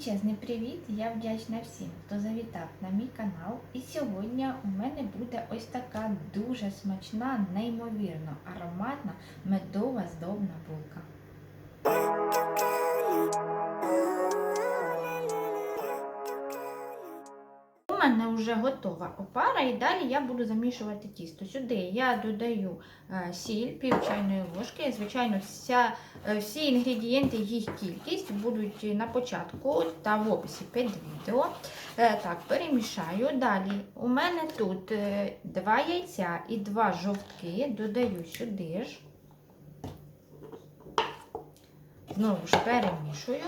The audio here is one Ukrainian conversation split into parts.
Величезний привіт! Я вдячна всім, хто завітав на мій канал. І сьогодні у мене буде ось така дуже смачна, неймовірно ароматна медова здобна булка. Вже готова опара, і далі я буду замішувати тісто. Сюди я додаю е, сіль, пів чайної ложки. Звичайно, вся, е, всі інгредієнти, їх кількість будуть на початку та в описі під відео. Е, Так, перемішаю. Далі у мене тут два яйця і два жовтки. Додаю сюди ж. Знову ж перемішую.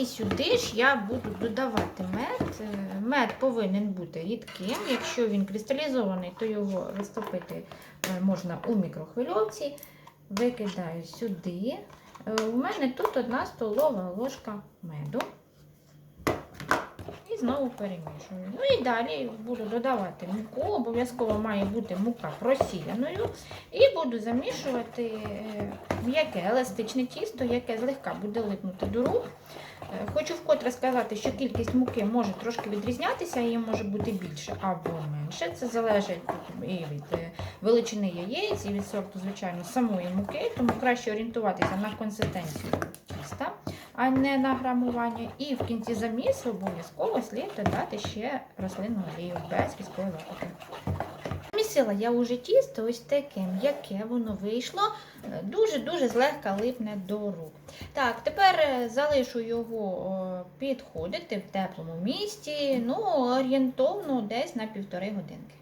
І сюди ж я буду додавати мед. Е, Мед повинен бути рідким. Якщо він кристалізований, то його розтопити е, можна у мікрохвильовці. Викидаю сюди. Е, У мене тут одна столова ложка меду. Знову перемішую. Ну і далі буду додавати муку. Обов'язково має бути мука просіяною. І буду замішувати е, м'яке еластичне тісто, яке злегка буде липнути до рук. Е, Хочу вкотре сказати, що кількість муки може трошки відрізнятися, її може бути більше або менше. Це залежить і від е, величини яєць, і від сорту, звичайно, самої муки, тому краще орієнтуватися на консистенцію а не на грамування. І в кінці замісу обов'язково слід додати ще рослинну олію без різкої запахи. Замісила я уже тісто ось таке м'яке воно вийшло, дуже-дуже злегка липне до рук. Так, тепер е, залишу його підходити в теплому місці, ну, орієнтовно десь на півтори годинки.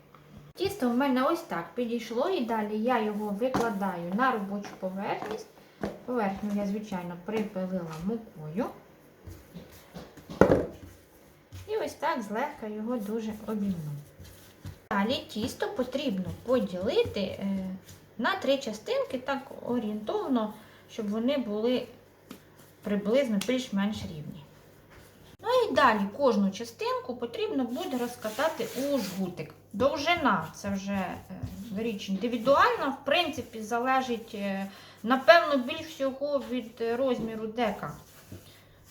Тісто в мене ось так підійшло, і далі я його викладаю на робочу поверхність. Поверхню я, звичайно, припилила мукою. І ось так злегка його дуже обійму. Далі тісто потрібно поділити е, на три частинки, так орієнтовно, щоб вони були приблизно більш-менш рівні. Ну і далі кожну частинку потрібно буде розкатати у жгутик. Довжина це вже е, річ індивідуальна, в принципі, залежить, е, напевно, більш всього від е, розміру дека.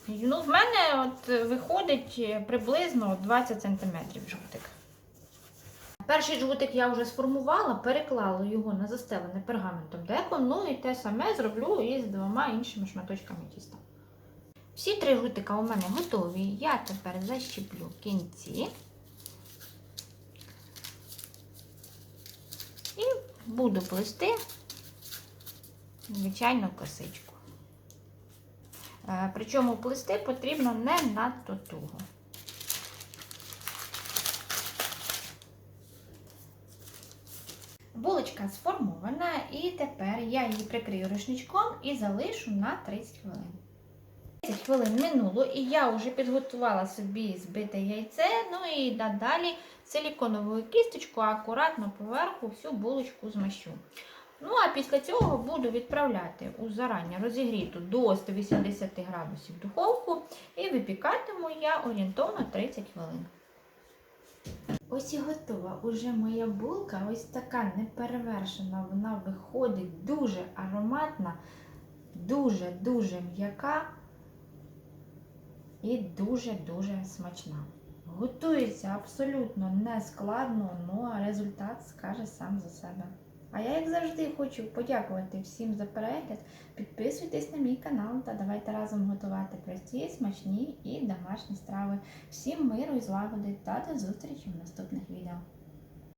Ну, в мене от виходить е, приблизно 20 см жгутик. Перший жгутик я вже сформувала, переклала його на застелене пергаментом деко, ну і те саме зроблю із двома іншими шматочками тіста. Всі три жгутика у мене готові. Я тепер защіплю кінці і буду плести, звичайно, косичку. Е, Причому плести потрібно не надто туго. Булочка сформована, і тепер я її прикрию рушничком і залишу на 30 хвилин. 30 хвилин минуло, і я вже підготувала собі збите яйце, ну і надалі силіконовою кісточкою акуратно поверху всю булочку змащу. Ну, а після цього буду відправляти у зарані розігріту до 180 градусів духовку і випікатиму я орієнтовно 30 хвилин. Ось і готова уже моя булка, ось така неперевершена, вона виходить дуже ароматна, дуже-дуже м'яка і дуже-дуже смачна. Готується абсолютно не складно, ну а результат скаже сам за себе. А я, як завжди, хочу подякувати всім за перегляд. Підписуйтесь на мій канал та давайте разом готувати прості, смачні і домашні страви. Всім миру і злагоди та до зустрічі в наступних відео.